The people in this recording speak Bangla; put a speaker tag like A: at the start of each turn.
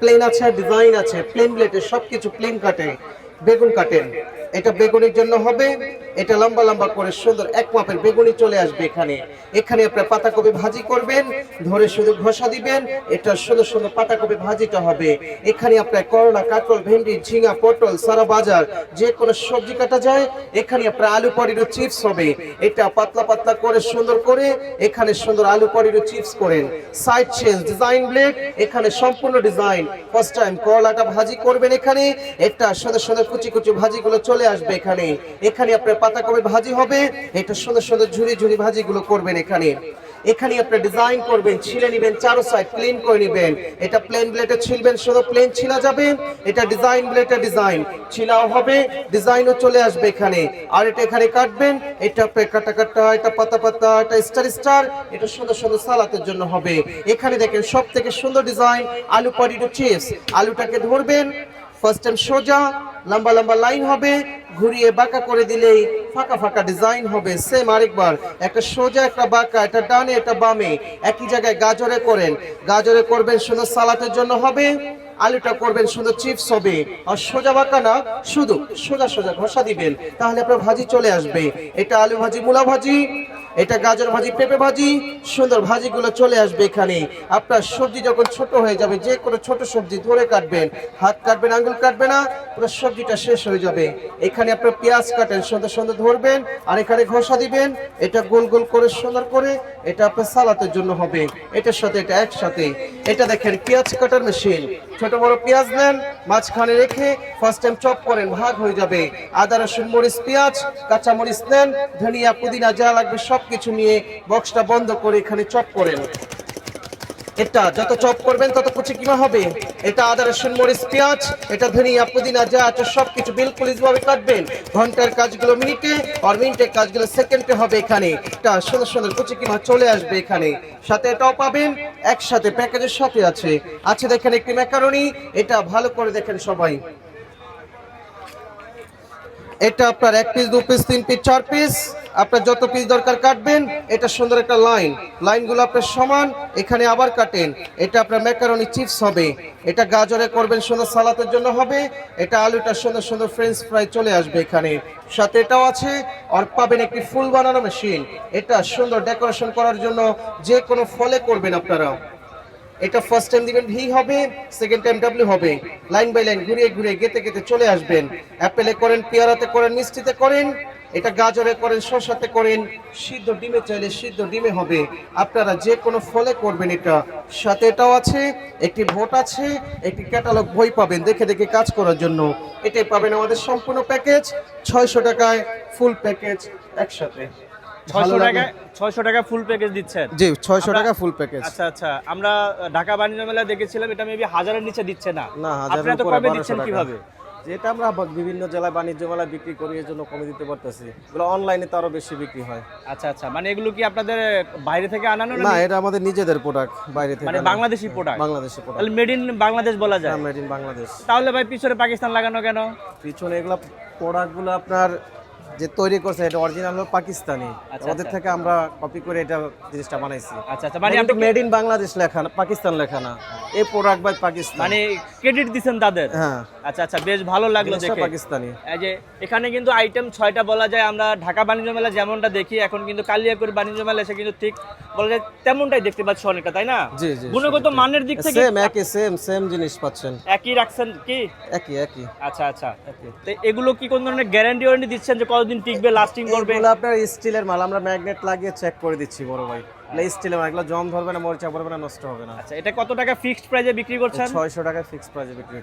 A: প্লেন আছে ডিজাইন আছে প্লেন ব্লেডে সবকিছু প্লেন কাটে বেগুন কাটেন এটা বেগুনের জন্য হবে। এটা লম্বা লম্বা করে সুন্দর এক মাপের বেগুনি চলে আসবে এখানে। এখানে আপনার পাতাকপি ভাজি করবেন, ধরে শুধু ঘষা দিবেন, এটা সুন্দর সুন্দর পাতাকপি ভাজিটা হবে। এখানে আপনার করলা কাকল ভেন্ডি, ঝিঙা, পটল, সারা বাজার যে কোনো সবজি কাটা যায়, এখানে আপনার আলু পরিরও চিপস হবে। এটা পাতলা পাতলা করে সুন্দর করে এখানে সুন্দর আলু পরিরও চিপস করেন। সাইড চেঞ্জ, ডিজাইন ব্লেড, এখানে সম্পূর্ণ ডিজাইন। ফার্স্ট টাইম করলাটা ভাজি করবেন এখানে। একটা সুন্দর সুন্দর কুচি কুচি ভাজিগুলো চলে আসবে এখানে। এখানে আপনার পাতাকপি ভাজি হবে? এটা সুন্দর সুন্দর ঝুড়ি ঝুড়ি ঝুরি ভাজিগুলো করবেন এখানে। এখানে আপনি ডিজাইন করবেন, ছিলে নেবেন, চারো সাইড প্লেন করে নেবেন। এটা প্লেন ব্লেডে ছিলবেন, শুধু প্লেন ছিলা যাবে। এটা ডিজাইন ব্লেডে ডিজাইন ছিলাও হবে ডিজাইনও চলে আসবে এখানে। আর এটা এখানে কাটবেন, এটা আপনি কাটা কাটা, এটা পাতা পাতা, এটা স্টার স্টার এটা সুন্দর সুন্দর সালাতের জন্য হবে। এখানে দেখেন সব থেকে সুন্দর ডিজাইন আলু পরিটো চিপস আলুটাকে ধরবেন ফার্স্ট টাইম সোজা, লম্বা লম্বা লাইন হবে, ঘুরিয়ে বাঁকা করে দিলেই ফাঁকা ফাঁকা ডিজাইন হবে। সেম আরেকবার, একটা সোজা, একটা বাঁকা এটা ডানে এটা বামে, একই জায়গায় গাজরে করেন। গাজরে করবেন সুন্দর সালাতের জন্য হবে, আলুটা করবেন সুন্দর চিপস হবে। আর সোজা বাঁকা না, শুধু সোজা সোজা ঘষা দিবেন। তাহলে আপনার ভাজি চলে আসবে। এটা আলু ভাজি, মূলা ভাজি। এটা গাজর ভাজি, পেঁপে ভাজি, সুন্দর ভাজিগুলো চলে আসবে এখানে। আপনার সবজি যখন ছোট হয়ে যাবে, যে কোনো ছোট সবজি ধরে কাটবেন। হাত কাটবেন আঙ্গুল কাটবে না, পুরো সবজিটা শেষ হয়ে যাবে। এখানে আপনার পেঁয়াজ কাটেন, সুন্দর সুন্দর ধরবেন, আর এখানে ঘষা দিবেন। এটা গোল গোল করে, সুন্দর করে, এটা আপনার সালাতের জন্য হবে। এটার সাথে, এটা একসাথে। এটা দেখেন, পেঁয়াজ কাটার মেশিন। ছোট বড় পেঁয়াজ নেন, মাঝখানে রেখে ফার্স্ট টাইম চপ করেন, ভাগ হয়ে যাবে। আদা, রসুন, মরিচ, পেঁয়াজ কাঁচা মরিচ নেন, ধনিয়া, পুদিনা যা লাগবে সবকিছু নিয়ে বক্সটা বন্ধ করে এখানে চপ করেন। এটা যত চপ করবেন তত কুচি কিমা হবে। এটা আদা, রসুন, মরিচ, পেঁয়াজ, এটা ধনিয়া, পুদিনা যা আছে সবকিছু বিলকুল ইজভাবে কাটবেন। ঘণ্টার কাজগুলো মিনিটে আর মিনিটের কাজগুলো সেকেন্ডে হবে এখানে। এটা সুন্দর সুন্দর কুচি কিমা চলে আসবে এখানে। সাথে এটাও পাবেন, একসাথে প্যাকেজের সাথে আছে। আছে দেখেন একটি ম্যাকারনি, এটা ভালো করে দেখেন সবাই। এটা আপনার এক পিস দু পিস তিন পিস চার পিস আপনার যত পিস দরকার কাটবেন, এটা সুন্দর একটা লাইন লাইনগুলো আপনার সমান, এখানে আবার কাটেন। এটা আপনার ম্যাকারনি চিপস হবে। এটা গাজরে করবেন, সুন্দর সালাতের জন্য হবে। এটা আলুটা সুন্দর সুন্দর ফ্রেঞ্চ ফ্রাই চলে আসবে এখানে। সাথে এটাও আছে। আর পাবেন একটি ফুল বানানো মেশিন এটা সুন্দর ডেকোরেশন করার জন্য যে কোনো ফলে করবেন আপনারা। এটা ফার্স্ট টাইম দিবেন, ভি হবে। সেকেন্ড টাইম ডাব্লিউ হবে। লাইন বাই লাইন ঘুরিয়ে ঘুরিয়ে গেতে গেতে চলে আসবেন। অ্যাপেলে করেন, পেয়ারাতে করেন, মিষ্টিতে করেন। এটা গাজরে করেন শসাতে করেন সিদ্ধ ডিমে চাইলে সিদ্ধ ডিমে হবে। আপনারা যে কোনো ফলে করবেন এটা। সাথে এটাও আছে একটি ভোট আছে একটি ক্যাটালগ বই পাবেন দেখে দেখে কাজ করার জন্য। এটাই পাবেন আমাদের সম্পূর্ণ প্যাকেজ ছয়শো টাকায় ফুল প্যাকেজ একসাথে।
B: ছয়শো টাকা ফুল প্যাকেজ দিচ্ছেন?
A: জি ছয়শো
B: আমরা-
A: টাকা ফুল প্যাকেজ।
B: আচ্ছা আচ্ছা। আমরা ঢাকা বাণিজ্য মেলায় দেখেছিলাম এটা মেবি হাজারের নিচে দিচ্ছে না।
A: না হাজারের
B: আপনারা তো
A: উপরে
B: দিচ্ছেন কীভাবে?
A: যেটা আমরা বিভিন্ন জেলায় বাণিজ্য মেলায় বিক্রি করি এর জন্য কমে দিতে পারতেছি। এগুলো অনলাইনে তো আরও বেশি বিক্রি হয়।
B: আচ্ছা আচ্ছা। মানে এগুলো কি আপনাদের বাইরে থেকে আনানো
A: না এটা আমাদের নিজেদের প্রোডাক্ট বাইরে থেকে
B: মানে বাংলাদেশি প্রোডাক্ট
A: বাংলাদেশি প্রোডাক্ট
B: তাহলে মেড ইন বাংলাদেশ বলা যায়?
A: Made in Bangladesh.
B: তাহলে ভাই পিছনে পাকিস্তান লাগানো কেন?
A: পিছনে এগুলো প্রোডাক্টগুলো আপনার যে তৈরি করছে এটা অরিজিনাল হলো পাকিস্তানি।
B: আচ্ছা,
A: ওদের
B: আচ্ছা।
A: থেকে আমরা কপি করে এটা জিনিসটা বানাইছি।
B: আচ্ছা আচ্ছা। মানে আপনি
A: মেড ইন বাংলাদেশ লেখা না পাকিস্তান লেখা না। এই প্রোডাক্ট বাই পাকিস্তান।
B: মানে ক্রেডিট দিচ্ছেন তাদের?
A: হ্যাঁ।
B: আচ্ছা আচ্ছা বেশ ভালো লাগল দেখে।
A: পাকিস্তানি।
B: এই যে এখানে কিন্তু আইটেম ছয়টা বলা যায় আমরা ঢাকা বাণিজ্য মেলা যেমনটা দেখি এখন কিন্তু কালিয়াকুড়ি বাণিজ্য মেলা এসে কিন্তু ঠিক বলা যায় তেমনটাই দেখতে পাচ্ছি অনেকটা তাই না?
A: জি জি
B: গুণগত মানের দিক থেকে
A: সেম একই সেম সেম জিনিস পাচ্ছেন।
B: একই রাখছেন কি?
A: একই একই।
B: আচ্ছা আচ্ছা। তো এগুলো কি কোন ধরনের গ্যারান্টি ওয়ারেন্টি দিচ্ছেন যে কতদিন টিকবে লাস্টিং করবে?
A: এগুলো আপনার স্টিলের মাল আমরা ম্যাগনেট লাগিয়ে চেক করে দিচ্ছি বড় ভাই। স্টিলের মাল এগুলো জং ধরবে না মরিচা পড়বে না নষ্ট হবে না।
B: আচ্ছা এটা কত টাকা ফিক্সড প্রাইসে বিক্রি করছেন?
A: ছয়শো টাকা ফিক্স প্রাইসে বিক্রি